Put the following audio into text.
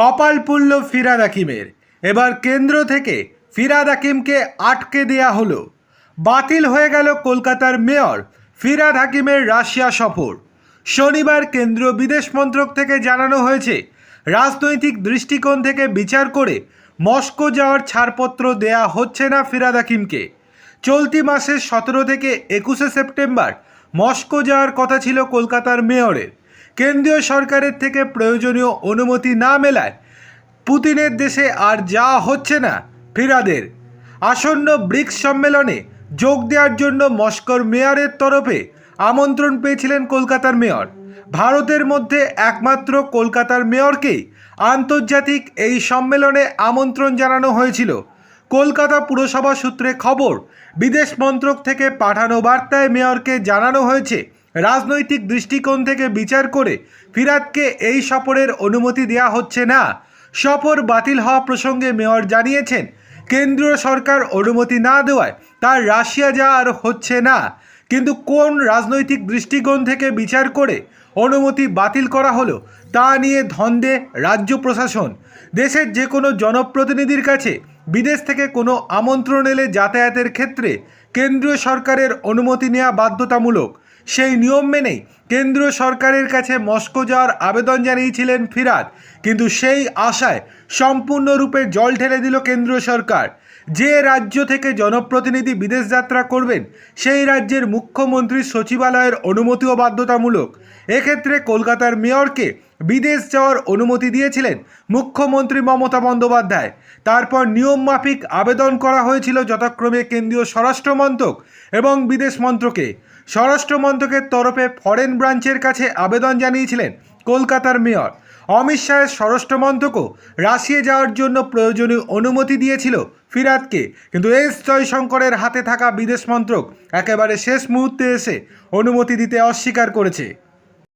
কপাল পুল্ল ফিরাদ হাকিমের। এবার কেন্দ্র থেকে ফিরাদ হাকিমকে আটকে দেয়া হলো। বাতিল হয়ে গেল কলকাতার মেয়র ফিরাদ হাকিমের রাশিয়া সফর। শনিবার কেন্দ্রীয় বিদেশ মন্ত্রক থেকে জানানো হয়েছে, রাজনৈতিক দৃষ্টিকোণ থেকে বিচার করে মস্কো যাওয়ার ছাড়পত্র দেয়া হচ্ছে না ফিরাদ হাকিমকে। চলতি মাসের সতেরো থেকে একুশে সেপ্টেম্বর মস্কো যাওয়ার কথা ছিল কলকাতার মেয়রের। কেন্দ্রীয় সরকারের থেকে প্রয়োজনীয় অনুমতি না মেলায় পুতিনের দেশে আর যা হচ্ছে না ফিরাদের। আসন্ন ব্রিক্স সম্মেলনে যোগ দেওয়ার জন্য মস্কোর মেয়রের তরফে আমন্ত্রণ পেয়েছিলেন কলকাতার মেয়র। ভারতের মধ্যে একমাত্র কলকাতার মেয়রকেই আন্তর্জাতিক এই সম্মেলনে আমন্ত্রণ জানানো হয়েছিল। কলকাতা পুরসভা সূত্রে খবর, বিদেশ মন্ত্রক থেকে পাঠানো বার্তায় মেয়রকে জানানো হয়েছে রাজনৈতিক দৃষ্টিকোণ থেকে বিচার করে ফিরাদকে এই সফরের অনুমতি দেওয়া হচ্ছে না। সফর বাতিল হওয়া প্রসঙ্গে মেয়র জানিয়েছেন, কেন্দ্রীয় সরকার অনুমতি না দেওয়ায় তার রাশিয়া যাওয়া আর হচ্ছে না। কিন্তু কোন রাজনৈতিক দৃষ্টিকোণ থেকে বিচার করে অনুমতি বাতিল করা হলো তা নিয়ে ধন্দে রাজ্য প্রশাসন। দেশের যে কোনো জনপ্রতিনিধির কাছে বিদেশ থেকে কোনো আমন্ত্রণ এলে যাতায়াতের ক্ষেত্রে কেন্দ্রীয় সরকারের অনুমতি নেওয়া বাধ্যতামূলক। সেই নিয়ম মেনেই কেন্দ্রীয় সরকারের কাছে মস্কো যাওয়ার আবেদন জানিয়েছিলেন ফিরাদ। কিন্তু সেই আশায় সম্পূর্ণরূপে জল ঢেলে দিল কেন্দ্রীয় সরকার। যে রাজ্য থেকে জনপ্রতিনিধি বিদেশ যাত্রা করবেন, সেই রাজ্যের মুখ্যমন্ত্রীর সচিবালয়ের অনুমতিও বাধ্যতামূলক। এক্ষেত্রে কলকাতার মেয়রকে বিদেশ যাওয়ার অনুমতি দিয়েছিলেন মুখ্যমন্ত্রী মমতা বন্দ্যোপাধ্যায়। তারপর নিয়ম মাফিক আবেদন করা হয়েছিল যথাক্রমে কেন্দ্রীয় স্বরাষ্ট্র মন্ত্রক এবং বিদেশ মন্ত্রকে। স্বরাষ্ট্র মন্ত্রকের তরফে ফরেন ব্রাঞ্চের কাছে আবেদন জানিয়েছিলেন কলকাতার মেয়র। অমিত শাহের স্বরাষ্ট্র মন্ত্রকও রাশিয়া যাওয়ার জন্য প্রয়োজনীয় অনুমতি দিয়েছিল ফিরাদকে। কিন্তু এস জয়শঙ্করের হাতে থাকা বিদেশ মন্ত্রক একেবারে শেষ মুহূর্তে এসে অনুমতি দিতে অস্বীকার করেছে।